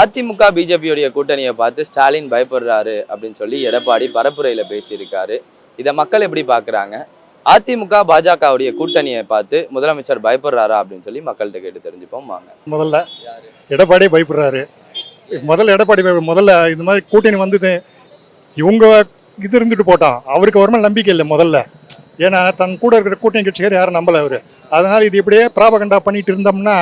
அதிமுக பிஜேபியோடைய கூட்டணியை பார்த்து ஸ்டாலின் பயப்படுறாரு அப்படின்னு சொல்லி எடப்பாடி பரப்புரையில பேசியிருக்காரு. இதை மக்கள் எப்படி பார்க்கறாங்க? அதிமுக பாஜகவுடைய கூட்டணியை பார்த்து முதலமைச்சர் பயப்படுறாரா அப்படின்னு சொல்லி மக்கள்கிட்ட கேட்டு தெரிஞ்சுப்போம். வாங்க. முதல்ல எடப்பாடியே பயப்படுறாரு. முதல்ல எடப்பாடி முதல்ல இந்த மாதிரி கூட்டணி வந்தது இவங்க இது இருந்துட்டு போட்டான். அவருக்கு ஒரு மேல நம்பிக்கை இல்லை முதல்ல. ஏன்னா தன் கூட இருக்கிற கூட்டணி கட்சிக்கார் யாரும் நம்பல அவரு. அதனால இது இப்படியே பிராபகண்டா பண்ணிட்டு இருந்தோம்னா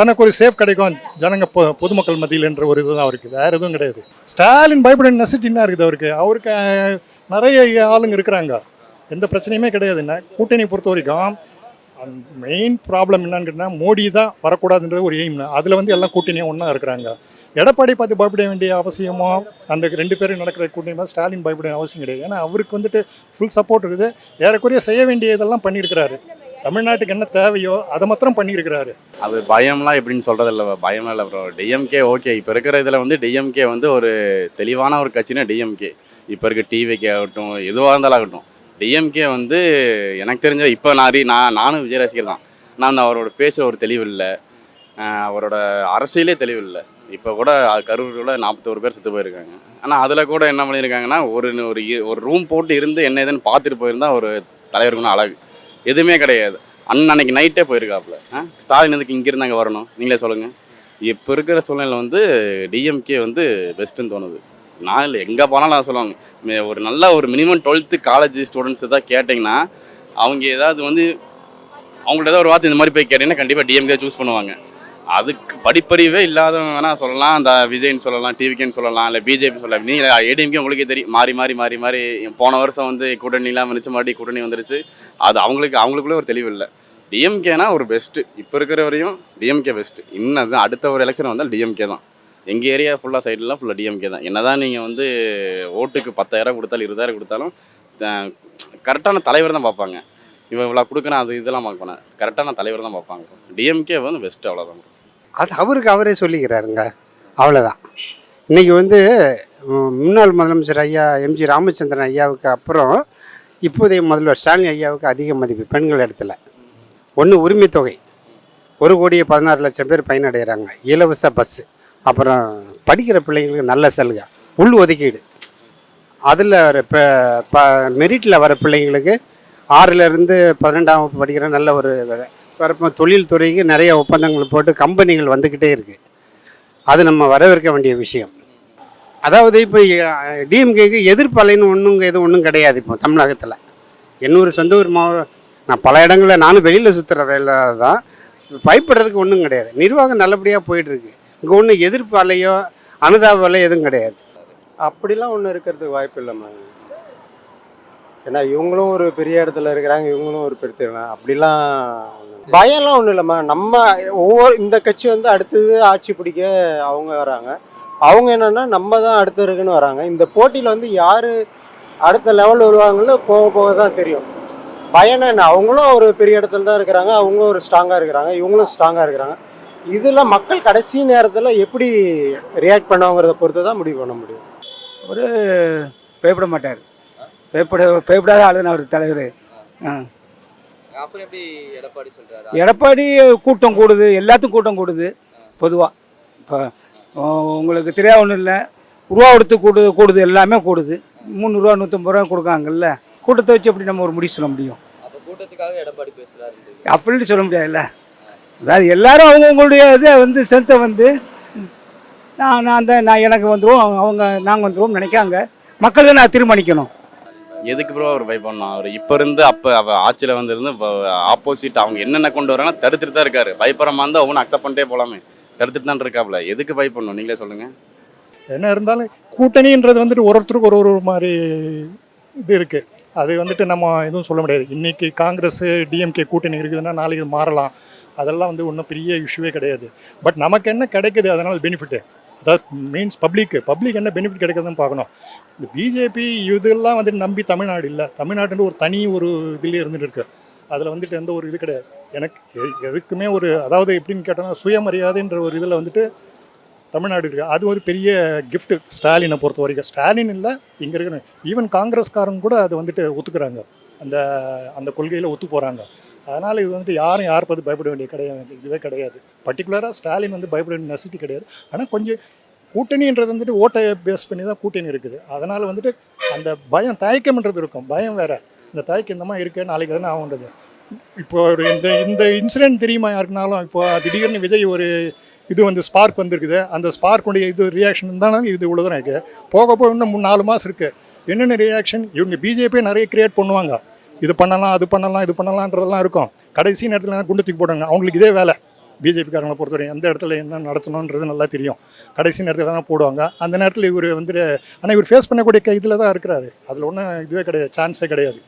தனக்கு ஒரு சேஃப் கிடைக்கும். ஜனங்க பொ- பொதுமக்கள் மத்தியில் என்ற ஒரு இதுதான் அவருக்கு. வேற எதுவும் கிடையாது. ஸ்டாலின் பயப்பட நெசிட்டின்னா இருக்குது அவருக்கு? அவருக்கு நிறைய ஆளுங்க இருக்கிறாங்க. எந்த பிரச்சனையுமே கிடையாதுன்னா கூட்டணி பொறுத்த வரைக்கும் மெயின் ப்ராப்ளம் என்னன்னு கேட்டால் மோடி தான் வரக்கூடாதுன்றது ஒரு எய்ம் அதில் வந்து எல்லாம் கூட்டணியும் ஒன்றா இருக்கிறாங்க. எடப்பாடி பார்த்து பயப்பட வேண்டிய அவசியமோ அந்த ரெண்டு பேரும் நடக்கிற கூட்டணி ஸ்டாலின் பயப்பட அவசியம் கிடையாது. ஏன்னா அவருக்கு வந்துட்டு ஃபுல் சப்போர்ட் இருக்குது. ஏறக்குறைய செய்ய வேண்டியதெல்லாம் பண்ணியிருக்கிறாரு. தமிழ்நாட்டுக்கு என்ன தேவையோ அதை மாத்திரம் பண்ணியிருக்கிறாரு. அது பயம்லாம் எப்படின்னு சொல்கிறது இல்லை பயம்லாம் இல்லை ப்ரோ டிஎம்கே ஓகே இப்போ இருக்கிற இதில் வந்து டிஎம்கே வந்து ஒரு தெளிவான ஒரு கட்சினா டிஎம்கே இப்போ இருக்க டிவிக்கே ஆகட்டும் எதுவாக இருந்தாலும் ஆகட்டும் டிஎம்கே வந்து எனக்கு தெரிஞ்ச இப்போ நான் நான் நானும் விஜய் ரசிகர் தான். நான் அவரோட பேச ஒரு தெளிவு இல்லை. அவரோட அரசியலே தெளிவு இல்லை. இப்போ கூட கரூரில் நாற்பத்தோரு பேர் செத்து போயிருக்காங்க. ஆனால் அதில் கூட என்ன பண்ணியிருக்காங்கன்னா ஒரு ஒரு இ- ஒரு ரூம் போட்டு இருந்து என்ன ஏதுன்னு பார்த்துட்டு போயிருந்தால் ஒரு தலைவருக்குன்னு அழகு. எதுவுமே கிடையாது. அன்னன்னைக்கு நைட்டே போயிருக்காப்புல. ஆ? ஸ்டாலின் எதுக்கு இங்கிருந்து அங்கே வரணும்? நீங்களே சொல்லுங்கள் இப்போ இருக்கிற சூழ்நிலை வந்து டிஎம்கே வந்து பெஸ்ட்டுன்னு தோணுது. நான் இல்லை எங்கே போனாலும் நான் சொல்லுவாங்க. ஒரு நல்ல ஒரு மினிமம் டுவெல்த்து காலேஜ் ஸ்டூடெண்ட்ஸ் ஏதாவது கேட்டிங்கன்னா அவங்க ஏதாவது வந்து அவங்கள்ட்ட ஏதாவது ஒரு வார்த்தை இந்த மாதிரி போய் கேட்டிங்கன்னா கண்டிப்பாக டிஎம்கே சூஸ் பண்ணுவாங்க. அதுக்கு படிப்பறிவே இல்லாதவங்க வேணால் சொல்லலாம். அந்த விஜய்னு சொல்லலாம் டிவிகேன்னு சொல்லலாம் இல்லை பிஜேபி சொல்லலாம். நீங்கள் ஏடிஎம்கே உங்களுக்கே தெரியும் மாறி மாறி மாறி மாறி போன வருஷம் வந்து கூட்டணிலாம் வந்துச்சு இருந்துச்சு மறுபடியும் கூட்டணி வந்துருச்சு. அது அவங்களுக்கு அவங்களுக்குள்ளே ஒரு தெளிவு இல்லை. டிஎம்கேனா ஒரு பெஸ்ட்டு இப்போ இருக்கிற வரையும் டிஎம்கே பெஸ்ட்டு இன்னும் அடுத்த ஒரு எலெக்ஷன் வந்தால் டிஎம்கே தான். எங்கள் ஏரியா ஃபுல்லாக சைட்லாம் ஃபுல்லாக டிஎம்கே தான் என்ன தான். நீங்கள் வந்து ஓட்டுக்கு பத்தாயிரம் கொடுத்தாலும் இருபதாயிரம் கொடுத்தாலும் கரெக்டான தலைவர் தான் பார்ப்பாங்க. இவன் இவ்வளோ கொடுக்குறேன் அது இதெல்லாம் பார்க்கணும் கரெக்டான தலைவர் தான் பார்ப்பாங்க. டிஎம்கே வந்து பெஸ்ட்டு அவ்வளோதான் அது அவருக்கு அவரே சொல்லிக்கிறாருங்க. அவ்வளோதான் இன்றைக்கி வந்து முன்னாள் முதலமைச்சர் ஐயா எம்ஜி ராமச்சந்திரன் ஐயாவுக்கு அப்புறம் இப்போதைய முதல்வர் ஸ்டாலின் ஐயாவுக்கு அதிக மதிப்பு பெண்கள் இடத்துல. ஒன்று உரிமைத்தொகை ஒரு கோடியே பதினாறு லட்சம் பேர் பயனடைகிறாங்க. இலவச பஸ்ஸு அப்புறம் படிக்கிற பிள்ளைங்களுக்கு நல்ல சலுகை. உள் ஒதுக்கீடு. அதில் இப்போ ப மெரிட்டில் வர பிள்ளைங்களுக்கு ஆறிலிருந்து பன்னெண்டாம் வகுப்பு படிக்கிற நல்ல ஒரு வரப்போ தொழில்துறைக்கு நிறைய ஒப்பந்தங்கள் போட்டு கம்பெனிகள் வந்துக்கிட்டே இருக்குது அது நம்ம வரவேற்க வேண்டிய விஷயம். அதாவது இப்போ டிஎம்கேக்கு எதிர்ப்பலைன்னு ஒன்றும் எதுவும் ஒன்றும் கிடையாது இப்போ தமிழகத்தில். என்னூர் சொந்த ஊர் மாவட்டம் நான் பல இடங்களில் நானும் வெளியில் சுற்றுற வேலை தான் பயப்படுறதுக்கு ஒன்றும் கிடையாது. நிர்வாகம் நல்லபடியாக போயிட்டுருக்கு. இங்கே ஒன்றும் எதிர்ப்பு அலையோ அனுதாப அலையோ எதுவும் கிடையாது. அப்படிலாம் ஒன்றும் இருக்கிறதுக்கு வாய்ப்பு இல்லைம்மா. ஏன்னா இவங்களும் ஒரு பெரிய இடத்துல இருக்கிறாங்க இவங்களும் ஒரு பெரிய அப்படிலாம் பயம்லாம் ஒன்றும் இல்லைம்மா. நம்ம ஒவ்வொரு இந்த கட்சி வந்து அடுத்தது ஆட்சி பிடிக்க அவங்க வராங்க. அவங்க என்னன்னா நம்ம தான் அடுத்து இருக்குன்னு வராங்க. இந்த போட்டியில் வந்து யார் அடுத்த லெவல் வருவாங்கன்னு போக போக தான் தெரியும். பயம்னா என்ன? அவங்களும் ஒரு பெரிய இடத்துல தான் இருக்கிறாங்க. அவங்களும் ஒரு ஸ்ட்ராங்காக இருக்கிறாங்க. இவங்களும் ஸ்ட்ராங்காக இருக்கிறாங்க. இதில் மக்கள் கடைசி நேரத்தில் எப்படி ரியாக்ட் பண்ணுவாங்கிறத பொறுத்து தான் முடிவு பண்ண முடியும். ஒரு பயப்பட மாட்டார். பயப்பட பயப்படாத ஆளுன்னு அவர் தலைவர். ஆ. அப்புறம் எப்படி எடப்பாடி கூட்டம் கூடுது எல்லாத்துக்கும் கூட்டம் கூடுது பொதுவாக இப்போ உங்களுக்கு தெரியாத ஒன்றும் இல்லை. ரூபா கொடுத்து கூடு கூடுது எல்லாமே கூடுது. முந்நூறுரூவா நூற்றம்பது ரூபா கொடுக்காங்கல்ல. கூட்டத்தை வச்சு எப்படி நம்ம ஒரு முடிவு சொல்ல முடியும்? கூட்டத்துக்காக எடப்பாடி அப்படின்னு சொல்ல முடியாதுல்ல. அதாவது எல்லாரும் அவங்கவுங்களுடைய இதை வந்து சென்த்தை வந்து நான் நான் தான் நான் எனக்கு வந்துருவோம் அவங்க நாங்கள் வந்துருவோம் நினைக்காங்க. மக்கள் தான் நான் தீர்மானிக்கணும். எதுக்கு ப்ரோ அவர் பயப்படணும் அவர் இப்போ இருந்து அப்போ அவ ஆட்சியில் வந்திருந்து ஆப்போசிட் அவங்க என்னென்ன கொண்டு வரானா தடுத்துட்டு தான் இருக்காரு. பயப்படுறமா இருந்தால் ஒவ்வொன்றும் அக்செப்ட் பண்ணிட்டே போகலாமே தடுத்துட்டு தான் இருக்காப்ல. எதுக்கு பயப்படணும் நீங்களே சொல்லுங்கள் என்ன இருந்தாலும் கூட்டணின்றது வந்துட்டு ஒரு ஒருத்தருக்கு ஒரு ஒரு மாதிரி இது இருக்குது அது வந்துட்டு நம்ம எதுவும் சொல்ல முடியாது. இன்னைக்கு காங்கிரஸ் டிஎம்கே கூட்டணி இருக்குதுன்னா நாளைக்கு இது மாறலாம். அதெல்லாம் வந்து ஒன்றும் பெரிய இஷ்யூவே கிடையாது. பட் நமக்கு என்ன கிடைக்குது? அதனால் பெனிஃபிட்டு அதாவது மீன்ஸ் பப்ளிக்கு பப்ளிக் என்ன பெனிஃபிட் கிடைக்குதுன்னு பார்க்கணும். இந்த பிஜேபி இதெல்லாம் வந்துட்டு நம்பி தமிழ்நாடு இல்லை. தமிழ்நாட்டுன்னு ஒரு தனி ஒரு இதுலேயே இருந்துட்டு இருக்கு. அதில் வந்துட்டு எந்த ஒரு இது கிடையாது. எனக்கு எதுக்குமே ஒரு அதாவது எப்படின்னு கேட்டோம்னா சுயமரியாதைன்ற ஒரு இதில் வந்துட்டு தமிழ்நாடு இருக்குது அது ஒரு பெரிய கிஃப்ட்டு ஸ்டாலினை பொறுத்த வரைக்கும். ஸ்டாலின் இல்லை இங்கே இருக்கிற ஈவன் காங்கிரஸ்காரங்க கூட அதை வந்துட்டு ஒத்துக்கிறாங்க. அந்த அந்த கொள்கையில் ஒத்து போகிறாங்க அதனால் இது வந்துட்டு யாரும் யார் பார்த்து பயப்பட வேண்டிய கிடையாது இதுவே கிடையாது. பர்டிகுலராக ஸ்டாலின் வந்து பயப்பட வேண்டிய நெசிட்டி கிடையாது. ஆனால் கொஞ்சம் கூட்டணின்றது வந்துட்டு ஓட்டை பேஸ் பண்ணி தான் கூட்டணி இருக்குது. அதனால் வந்துட்டு அந்த பயம் தயக்கம்ன்றது இருக்கும். பயம் வேறு. இந்த தயக்கம் இந்த மாதிரி இருக்கே நாளைக்கு தானே ஆகுன்றது இப்போ ஒரு இந்த இந்த இன்சிடென்ட் தெரியுமா யாருக்குனாலும்? இப்போ திடீர்னு விஜய் ஒரு இது வந்து ஸ்பார்க் வந்திருக்குது. அந்த ஸ்பார்க்குடைய இது ரியாக்ஷன் தானே இது இவ்வளோ தான் இருக்குது போக போக இன்னும் மூணு நாலு மாதம் இருக்குது என்னென்ன ரியாக்ஷன் இவங்க பிஜேபி நிறைய க்ரியேட் பண்ணுவாங்க. இது பண்ணலாம் அது பண்ணலாம் இது பண்ணலான்றதெல்லாம் இருக்கும். கடைசி நேரத்தில் குண்டு தூக்கி போடுவாங்க. அவங்களுக்கு இதே வேலை. பிஜேபிக்காரங்களை பொறுத்தவரை எந்த இடத்துல என்ன நடத்தணுன்றது நல்லா தெரியும். கடைசி நேரத்தில் தான் போடுவாங்க. அந்த நேரத்தில் இவர் வந்துட்டு ஆனால் இவர் ஃபேஸ் பண்ணக்கூடிய இதில் தான் இருக்கிறாரு. அதில் ஒன்றும் இதுவே கிடையாது. சான்ஸே கிடையாது.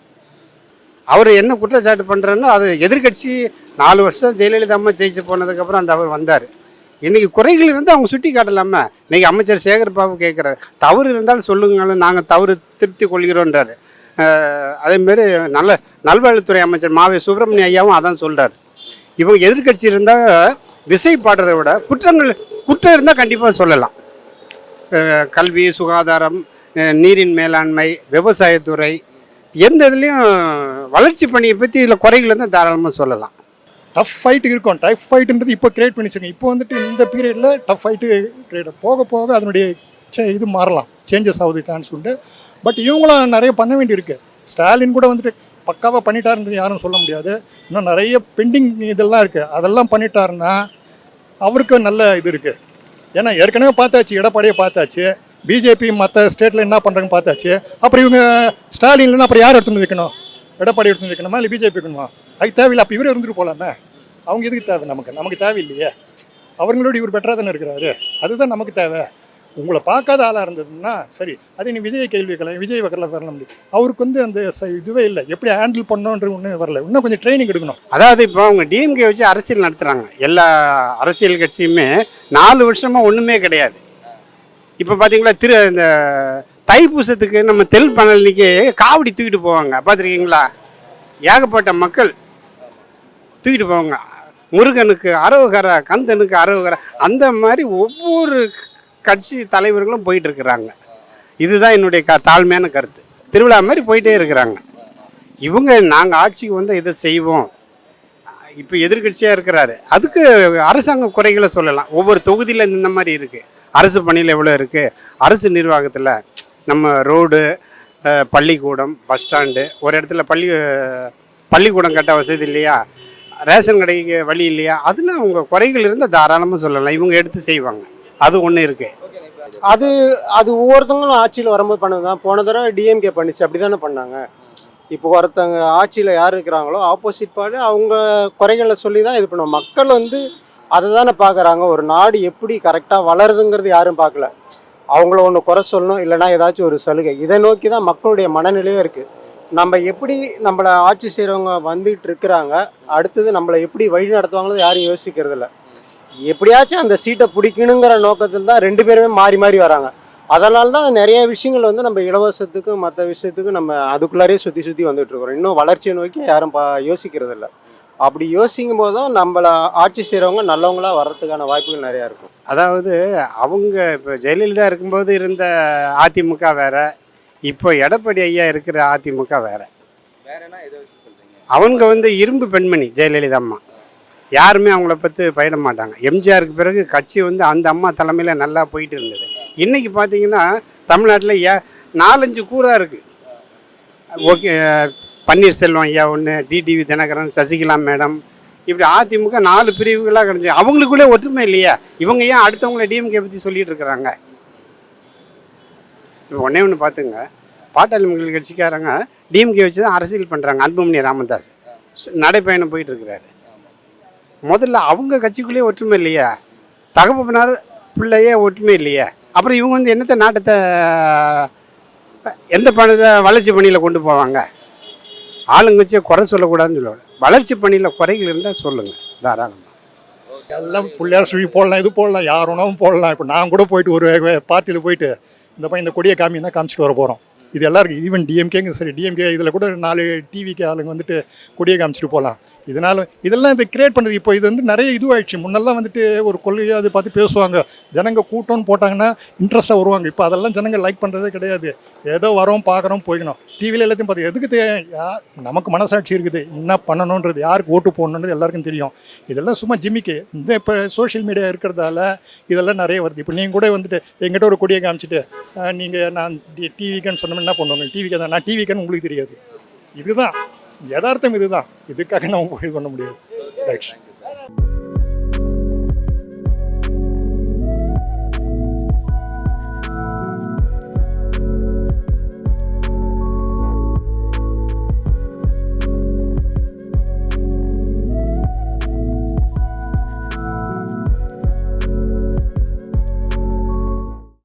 அவர் என்ன குற்றச்சாட்டு பண்ணுறாருன்னா அது எதிர்க்கட்சி நாலு வருஷம் ஜெயலலிதா அம்மா ஜெயிச்சு போனதுக்கப்புறம் அந்த அவர் வந்தார். இன்றைக்கி குறைகள் இருந்தால் அவங்க சுட்டி காட்டலாமா. இன்றைக்கி அமைச்சர் சேகர் பாபு கேட்குறாரு தவறு இருந்தாலும் சொல்லுங்களும் நாங்கள் தவறு திருப்தி கொள்கிறோன்றாரு. அதேமாரி நல்ல நல்வாழ்வுத்துறை அமைச்சர் மாவே சுப்பிரமணிய ஐயாவும் அதான் சொல்கிறார் இவங்க எதிர்க்கட்சி இருந்தால் விசை பாடுறதை விட குற்றங்கள் குற்றம் இருந்தால் கண்டிப்பாக சொல்லலாம். கல்வி சுகாதாரம் நீரின் மேலாண்மை விவசாயத்துறை எந்த இதுலேயும் வளர்ச்சி பணியை பற்றி இதில் குறைகள் இருந்தால் தாராளமாக சொல்லலாம். டஃப் ஃபைட் இருக்கும். டஃப் ஃபைட்டுன்றது இப்போ கிரியேட் பண்ணி இப்போ வந்துட்டு இந்த பீரியடில் டஃப் ஃபைட்டு கிரியேட் போக போக அதனுடைய சே இது மாறலாம். சேஞ்சஸ் ஆகுது சான்ஸ் உண்டு பட் இவங்களும் நிறைய பண்ண வேண்டியிருக்கு. ஸ்டாலின் கூட வந்துட்டு பக்காவாக பண்ணிட்டாருன்றது யாரும் சொல்ல முடியாது. இன்னும் நிறைய பெண்டிங் இதெல்லாம் இருக்குது அதெல்லாம் பண்ணிட்டாருன்னா அவருக்கு நல்ல இது இருக்குது ஏன்னா ஏற்கனவே பார்த்தாச்சு எடப்பாடியை பார்த்தாச்சு. பிஜேபி மற்ற ஸ்டேட்டில் என்ன பண்ணுறாங்கன்னு பார்த்தாச்சு. அப்புறம் இவங்க ஸ்டாலின் இல்லைன்னா அப்புறம் யார் எடுத்துன்னு வைக்கணும்? எடப்பாடி எடுத்துன்னு வைக்கணுமா? இல்லை பிஜேபி வைக்கணுமா? அது தேவையில்லை. அப்போ இவரே இருந்துட்டு போகலாமே அவங்க எதுக்கு தேவை நமக்கு? நமக்கு தேவையில்லையே. அவங்களோட இவர் பெட்டராக தானே இருக்கிறாரு. அதுதான் நமக்கு தேவை. உங்களை பார்க்காத ஆளாக இருந்ததுன்னா சரி அதே நீ விஜய் கேள்வி கலை விஜய் வகரில் வரல முடியும். அவருக்கு வந்து அந்த இதுவே இல்லை. எப்படி ஹேண்டில் பண்ணோன்ற ஒன்றும் வரல. இன்னும் கொஞ்சம் ட்ரைனிங் எடுக்கணும். அதாவது இப்போ அவங்க டிஎம்கே வச்சு அரசியல் நடத்துகிறாங்க எல்லா அரசியல் கட்சியுமே நாலு வருஷமாக ஒன்றுமே கிடையாது. இப்போ பார்த்தீங்களா திரு இந்த தைப்பூசத்துக்கு நம்ம தெல் பழனிக்கு காவடி தூக்கிட்டு போவாங்க. பார்த்துருக்கீங்களா ஏகப்பட்ட மக்கள் தூக்கிட்டு போவாங்க. முருகனுக்கு அரோகரா கந்தனுக்கு அரோகரா அந்த மாதிரி ஒவ்வொரு கட்சி தலைவர்களும் போயிட்டு இருக்கிறாங்க இதுதான் என்னுடைய க தாழ்மையான கருத்து. திருவிழா மாதிரி போயிட்டே இருக்கிறாங்க. இவங்க நாங்கள் ஆட்சிக்கு வந்து இதை செய்வோம்? இப்போ எதிர்க்கட்சியாக இருக்கிறாரு. அதுக்கு அரசாங்க குறைகளை சொல்லலாம். ஒவ்வொரு தொகுதியில் இந்த மாதிரி இருக்குது அரசு பணியில் எவ்வளோ இருக்குது அரசு நிர்வாகத்தில் நம்ம ரோடு பள்ளிக்கூடம் பஸ் ஸ்டாண்டு ஒரு இடத்துல பள்ளி பள்ளிக்கூடம் கட்ட வசதி இல்லையா? ரேஷன் கடைக்கு வழி இல்லையா? அதில் அவங்க குறைகள் இருந்தால் தாராளமாக சொல்லலாம். இவங்க எடுத்து செய்வாங்க. அது ஒன்று இருக்குது அது அது ஒவ்வொருத்தவங்களும் ஆட்சியில் வரும்போது பண்ணது தான். போன தடவை டிஎம்கே பண்ணிச்சு அப்படி தானே பண்ணாங்க. இப்போ ஒருத்தவங்க ஆட்சியில் யார் இருக்கிறாங்களோ ஆப்போசிட் பார்ட்டி அவங்க குறைகளை சொல்லி தான் இது பண்ணுவோம் மக்கள் வந்து அதை தானே பார்க்குறாங்க ஒரு நாடு எப்படி கரெக்டாக வளருதுங்கிறது யாரும் பார்க்கல அவங்கள ஒன்று குறை சொல்லணும் இல்லைன்னா ஏதாச்சும் ஒரு சலுகை. இதை நோக்கி தான் மக்களுடைய மனநிலையே இருக்குது நம்ம எப்படி நம்மளை ஆட்சி செய்கிறவங்க வந்துகிட்டு இருக்கிறாங்க அடுத்தது நம்மளை எப்படி வழி நடத்துவாங்களோ யாரும் யோசிக்கிறதில்ல. எப்படியாச்சும் அந்த சீட்டை பிடிக்கணுங்கிற நோக்கத்தில் தான் ரெண்டு பேருமே மாறி மாறி வராங்க. அதனால தான் நிறைய விஷயங்கள் வந்து நம்ம இலவசத்துக்கும் மற்ற விஷயத்துக்கும் நம்ம அதுக்குள்ளாரே சுற்றி சுற்றி வந்துட்டு இருக்கிறோம். இன்னும் வளர்ச்சியை நோக்கி யாரும் பா யோசிக்கிறது இல்லை அப்படி யோசிக்கும் போது தான் நம்மளை ஆட்சி செய்கிறவங்க நல்லவங்களா வர்றதுக்கான வாய்ப்புகள் நிறையா இருக்கும். அதாவது அவங்க இப்போ ஜெயலலிதா இருக்கும்போது இருந்த அதிமுக வேற இப்போ எடப்பாடி ஐயா இருக்கிற அதிமுக வேற. அவங்க வந்து இரும்பு பெண்மணி ஜெயலலிதா அம்மா. யாருமே அவங்கள பற்றி பயிட மாட்டாங்க. எம்ஜிஆருக்கு பிறகு கட்சி வந்து அந்த அம்மா தலைமையில் நல்லா போயிட்டு இருந்தது. இன்னைக்கு பார்த்தீங்கன்னா தமிழ்நாட்டில் ஏ நாலஞ்சு கூறாக இருக்குது ஓகே பன்னீர்செல்வம் ஐயா ஒன்று டிடிவி தினகரன் சசிகலா மேடம் இப்படி அதிமுக நாலு பிரிவுகளாக கிடச்சி அவங்களுக்குள்ளே ஒற்றுமை இல்லையா. இவங்க ஏன் அடுத்தவங்கள டிஎம்கே பற்றி சொல்லிகிட்டு இருக்கிறாங்க? இப்போ ஒன்றே ஒன்று பார்த்துங்க பாட்டாளி மக்கள் கட்சிக்காரங்க டிஎம்கே வச்சு தான் அரசியல் பண்ணுறாங்க அன்புமணி ராமதாஸ். நடைப்பயணம் போயிட்டு இருக்கிறாரு. முதல்ல அவங்க கட்சிக்குள்ளேயே ஒற்றுமை இல்லையா. தகப்பனார் பிள்ளையே ஒற்றுமை இல்லையா. அப்புறம் இவங்க வந்து என்னத்தை நாட்டத்தை எந்த பணத்தை வளர்ச்சி பணியில் கொண்டு போவாங்க? ஆளுங்கட்சியை குறை சொல்லக்கூடாதுன்னு சொல்லுவாங்க. வளர்ச்சி பணியில் குறைகள் இருந்தால் சொல்லுங்கள் தாராளமாக எல்லாம் பிள்ளையார் சுழி போடலாம் இது போடலாம் யார் உணவும் போடலாம். இப்போ நான் கூட போயிட்டு ஒரு பார்ட்டியில் போயிட்டு இந்த பையன் இந்த கொடியை காமி தான் காமிச்சிட்டு வர போகிறோம் இது எல்லாருக்கும் ஈவன் டிஎம்கேங்க சரி டிஎம்கே இதில் கூட நாலு டிவிக்கு ஆளுங்க வந்துட்டு கொடியை காமிச்சிட்டு போகலாம். இதனால் இதெல்லாம் இதை கிரியேட் பண்ணுறது இப்போ இது வந்து நிறைய இதுவாயிடுச்சு. முன்னெல்லாம் வந்துட்டு ஒரு கொள்கையை அது பார்த்து பேசுவாங்க. ஜனங்க கூட்டம்னு போட்டாங்கன்னா இன்ட்ரெஸ்ட்டாக வருவாங்க. இப்போ அதெல்லாம் ஜனங்க லைக் பண்ணுறதே கிடையாது. ஏதோ வரோம் பார்க்குறோம் போய்க்கணும். டிவியில் எல்லாத்தையும் பார்த்து எதுக்கு தே யார் நமக்கு மனசாட்சி இருக்குது. என்ன பண்ணணுன்றது யாருக்கு ஓட்டு போடணுன்றது எல்லாருக்கும் தெரியும். இதெல்லாம் சும்மா ஜிம்மிக்கு இந்த இப்போ சோஷியல் மீடியா இருக்கிறதால இதெல்லாம் நிறைய வருது. இப்போ நீங்கள் கூட வந்துட்டு எங்கிட்ட ஒரு கொடியை காமிச்சிட்டு நீங்கள் நான் டிவிக்கன்னு சொன்னோம்னா என்ன பண்ணுவாங்க? டிவிக்கு நான் டிவிக்கன்னு உங்களுக்கு தெரியாது. இதுதான். யதார்த்தம் இதுதான். இதுக்காக நம்ம போய் பண்ண முடியாது. ரைட்